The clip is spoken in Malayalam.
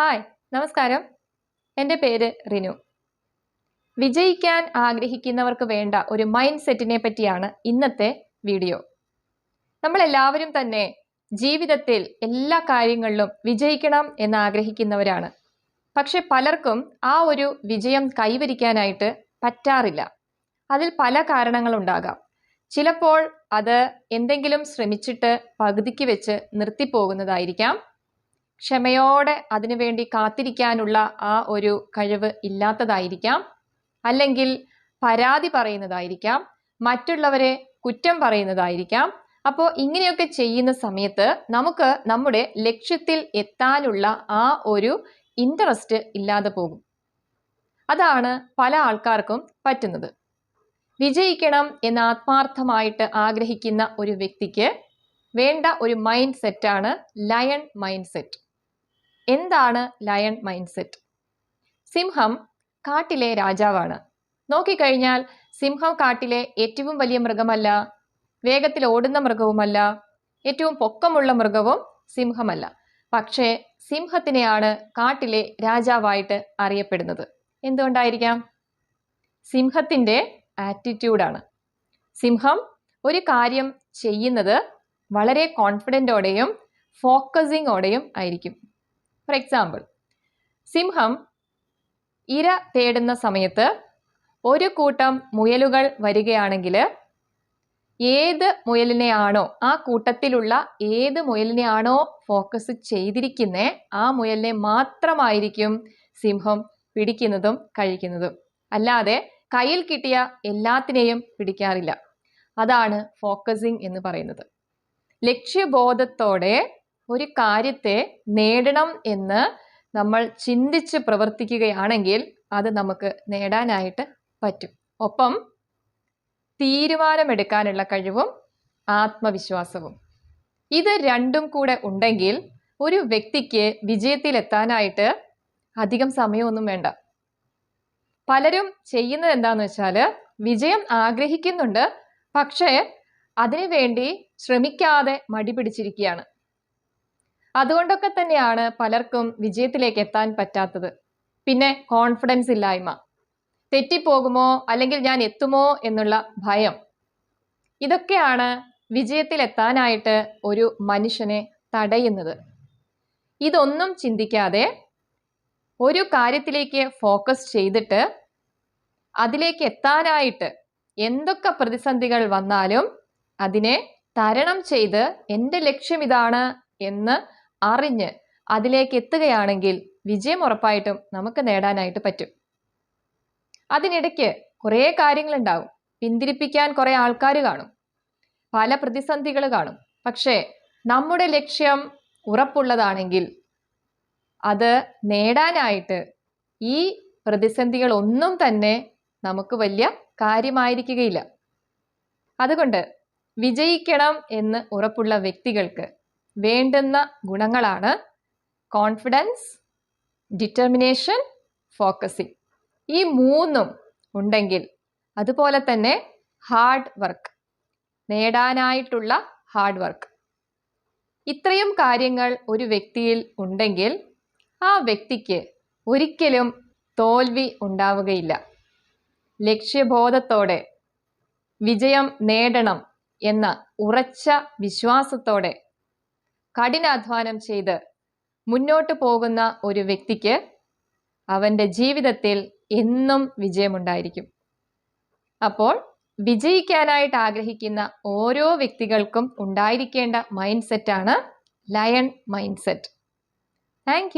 ഹായ് നമസ്കാരം. എന്റെ പേര് റിനു. വിജയിക്കാൻ ആഗ്രഹിക്കുന്നവർക്ക് വേണ്ട ഒരു മൈൻഡ് സെറ്റിനെ പറ്റിയാണ് ഇന്നത്തെ വീഡിയോ. നമ്മളെല്ലാവരും തന്നെ ജീവിതത്തിൽ എല്ലാ കാര്യങ്ങളിലും വിജയിക്കണം എന്ന് ആഗ്രഹിക്കുന്നവരാണ് പക്ഷെ പലർക്കും ആ ഒരു വിജയം കൈവരിക്കാനായിട്ട് പറ്റാറില്ല. അതിൽ പല കാരണങ്ങളുണ്ടാകാം ചിലപ്പോൾ അത് എന്തെങ്കിലും ശ്രമിച്ചിട്ട് പകുതിക്ക് വെച്ച് നിർത്തിപ്പോകുന്നതായിരിക്കാം. ക്ഷമയോടെ അതിനുവേണ്ടി കാത്തിരിക്കാനുള്ള ആ ഒരു കഴിവ് ഇല്ലാത്തതായിരിക്കാം. അല്ലെങ്കിൽ പരാതി പറയുന്നതായിരിക്കാം. മറ്റുള്ളവരെ കുറ്റം പറയുന്നതായിരിക്കാം. അപ്പോൾ ഇങ്ങനെയൊക്കെ ചെയ്യുന്ന സമയത്ത് നമുക്ക് നമ്മുടെ ലക്ഷ്യത്തിൽ എത്താനുള്ള ആ ഒരു ഇൻട്രസ്റ്റ് ഇല്ലാതെ പോകും. അതാണ് പല ആൾക്കാർക്കും പറ്റുന്നത്. വിജയിക്കണം എന്ന് ആത്മാർത്ഥമായിട്ട് ആഗ്രഹിക്കുന്ന ഒരു വ്യക്തിക്ക് വേണ്ട ഒരു മൈൻഡ് സെറ്റാണ് ലയൺ മൈൻഡ് സെറ്റ് എന്താണ് ലയൺ മൈൻഡ് സെറ്റ് സിംഹം കാട്ടിലെ രാജാവാണ്. നോക്കിക്കഴിഞ്ഞാൽ സിംഹം കാട്ടിലെ ഏറ്റവും വലിയ മൃഗമല്ല വേഗത്തിൽ ഓടുന്ന മൃഗവുമല്ല ഏറ്റവും പൊക്കമുള്ള മൃഗവും സിംഹമല്ല. പക്ഷേ സിംഹത്തിനെയാണ് കാട്ടിലെ രാജാവായിട്ട് അറിയപ്പെടുന്നത്. എന്തുകൊണ്ടായിരിക്കാം? സിംഹത്തിന്റെ ആറ്റിറ്റ്യൂഡാണ് സിംഹം ഒരു കാര്യം ചെയ്യുന്നത് വളരെ കോൺഫിഡന്റോടെയും ഫോക്കസിങ്ങോടെയും ആയിരിക്കും. ഫോർ എക്സാമ്പിൾ സിംഹം ഇര തേടുന്ന സമയത്ത് ഒരു കൂട്ടം മുയലുകൾ വരികയാണെങ്കിൽ ഏത് മുയലിനെയാണോ ആ കൂട്ടത്തിലുള്ള ഏത് മുയലിനെയാണോ ഫോക്കസ് ചെയ്തിരിക്കുന്നേ ആ മുയലിനെ മാത്രമായിരിക്കും സിംഹം പിടിക്കുന്നതും കഴിക്കുന്നതും. അല്ലാതെ കയ്യിൽ കിട്ടിയ എല്ലാത്തിനെയും പിടിക്കാറില്ല. അതാണ് ഫോക്കസിംഗ് എന്ന് പറയുന്നത്. ലക്ഷ്യബോധത്തോടെ ഒരു കാര്യത്തെ നേടണം എന്ന് നമ്മൾ ചിന്തിച്ച് പ്രവർത്തിക്കുകയാണെങ്കിൽ അത് നമുക്ക് നേടാനായിട്ട് പറ്റും. ഒപ്പം തീരുമാനമെടുക്കാനുള്ള കഴിവും ആത്മവിശ്വാസവും. ഇത് രണ്ടും കൂടെ ഉണ്ടെങ്കിൽ ഒരു വ്യക്തിക്ക് വിജയത്തിലെത്താനായിട്ട് അധികം സമയമൊന്നും വേണ്ട. പലരും ചെയ്യുന്നത് എന്താന്ന് വെച്ചാൽ വിജയം ആഗ്രഹിക്കുന്നുണ്ട് പക്ഷേ അതിനുവേണ്ടി ശ്രമിക്കാതെ മടി പിടിച്ചിരിക്കുകയാണ്. അതുകൊണ്ടൊക്കെ തന്നെയാണ് പലർക്കും വിജയത്തിലേക്ക് എത്താൻ പറ്റാത്തത്. പിന്നെ കോൺഫിഡൻസ് ഇല്ലായ്മ. തെറ്റിപ്പോകുമോ? അല്ലെങ്കിൽ ഞാൻ എത്തുമോ? എന്നുള്ള ഭയം. ഇതൊക്കെയാണ് വിജയത്തിലെത്താനായിട്ട് ഒരു മനുഷ്യനെ തടയുന്നത്. ഇതൊന്നും ചിന്തിക്കാതെ ഒരു കാര്യത്തിലേക്ക് ഫോക്കസ് ചെയ്തിട്ട് അതിലേക്ക് എത്താനായിട്ട് എന്തൊക്കെ പ്രതിസന്ധികൾ വന്നാലും അതിനെ തരണം ചെയ്ത് എന്റെ ലക്ഷ്യം ഇതാണ് എന്ന് അറിഞ്ഞ് അതിലേക്ക് എത്തുകയാണെങ്കിൽ വിജയം ഉറപ്പായിട്ടും നമുക്ക് നേടാനായിട്ട് പറ്റും. അതിനിടയ്ക്ക് കുറേ കാര്യങ്ങളുണ്ടാവും. പിന്തിരിപ്പിക്കാൻ കുറേ ആൾക്കാർ കാണും. പല പ്രതിസന്ധികൾ കാണും. പക്ഷേ നമ്മുടെ ലക്ഷ്യം ഉറപ്പുള്ളതാണെങ്കിൽ അത് നേടാനായിട്ട് ഈ പ്രതിസന്ധികൾ ഒന്നും തന്നെ നമുക്ക് വലിയ കാര്യമായിരിക്കുകയില്ല. അതുകൊണ്ട് വിജയിക്കണം എന്ന് ഉറപ്പുള്ള വ്യക്തികൾക്ക് വേണ്ടുന്ന ഗുണങ്ങളാണ് കോൺഫിഡൻസ് ഡിറ്റർമിനേഷൻ ഫോക്കസിങ് ഈ മൂന്നും ഉണ്ടെങ്കിൽ അതുപോലെ തന്നെ ഹാർഡ് വർക്ക് നേടാനായിട്ടുള്ള ഹാർഡ് വർക്ക് ഇത്രയും കാര്യങ്ങൾ ഒരു വ്യക്തിയിൽ ഉണ്ടെങ്കിൽ ആ വ്യക്തിക്ക് ഒരിക്കലും തോൽവി ഉണ്ടാവുകയില്ല. ലക്ഷ്യബോധത്തോടെ വിജയം നേടണം എന്ന ഉറച്ച വിശ്വാസത്തോടെ കഠിനാധ്വാനം ചെയ്ത് മുന്നോട്ട് പോകുന്ന ഒരു വ്യക്തിക്ക് അവന്റെ ജീവിതത്തിൽ എന്നും വിജയമുണ്ടായിരിക്കും. അപ്പോൾ വിജയിക്കാനായിട്ട് ആഗ്രഹിക്കുന്ന ഓരോ വ്യക്തികൾക്കും ഉണ്ടായിരിക്കേണ്ട മൈൻഡ് സെറ്റാണ് ലയൺ മൈൻഡ് സെറ്റ് താങ്ക്